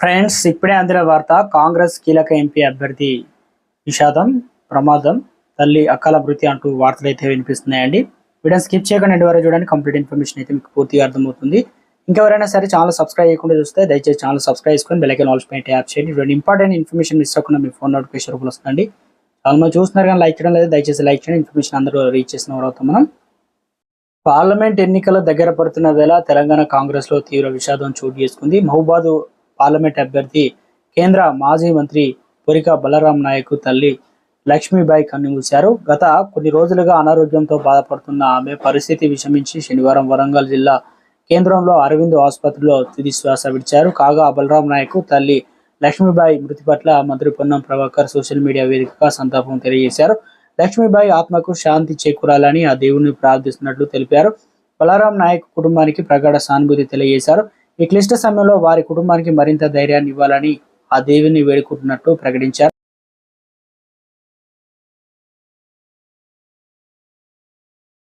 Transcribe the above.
Friends ఇప్పుడే అందిన వార్త కాంగ్రెస్ కీలక ఎంపీ అభ్యర్థి విషాదం ప్రమాదం తల్లి అకాల మృతి అంటూ వార్తలు అయితే వినిపిస్తున్నాయండి. వీడియో స్కిప్ చేయకుండా ఎండ్ వరకు చూడండి. కంప్లీట్ ఇన్ఫర్మేషన్ అయితే మీకు పూర్తిగా అర్థమవుతుంది. ఇంకెవరైనా సరే ఛానల్ సబ్స్క్రైబ్ చేయకుండా చూస్తే దయచేసి ఛానల్ సబ్స్క్రైబ్ చేసుకొని బెల్లైకన్ ఆల్స్ పైన ట్యాప్ చేయండి. ఇటువంటి ఇంపార్టెంట్ ఇన్ఫర్మేషన్ మిస్ అవ్వకుండా మీ ఫోన్ నోటిఫికేషన్ రూపంలో వస్తుందండి. చాలా చూస్తున్నారు కానీ లైక్ చేయడం లేదు. దయచేసి లైక్ చేయండి. ఇన్ఫర్మేషన్ అందరూ రీచ్ చేసిన వారు మనం. పార్లమెంట్ ఎన్నికల దగ్గర పడుతున్న వేళ తెలంగాణ కాంగ్రెస్లో తీవ్ర విషాదం చోటు చేసుకుంది. మహబూబాద్ పార్లమెంట్ అభ్యర్థి కేంద్ర మాజీ మంత్రి పురిక బలరాం నాయక్ తల్లి లక్ష్మీబాయి కన్నుమూశారు గత కొన్ని రోజులుగా అనారోగ్యంతో బాధపడుతున్న ఆమె పరిస్థితి విషమించి శనివారం వరంగల్ జిల్లా కేంద్రంలో అరవింద్ ఆసుపత్రిలో తుది శ్వాస విడిచారు. కాగా బలరాం నాయక్ తల్లి లక్ష్మీబాయి మృతి పట్ల మంత్రి పొన్నం ప్రభాకర్ సోషల్ మీడియా వేదికగా సంతాపం తెలియజేశారు. లక్ష్మీబాయి ఆత్మకు శాంతి చేకూరాలని ఆ దేవుణ్ణి ప్రార్థిస్తున్నట్లు తెలిపారు. బలరాం నాయక్ కుటుంబానికి ప్రగాఢ సానుభూతి తెలియజేశారు. ఈ క్లిష్ట సమయంలో వారి కుటుంబానికి మరింత ధైర్యాన్ని ఇవ్వాలని ఆ దేవుని వేడుకుంటున్నట్టు ప్రకటించారు.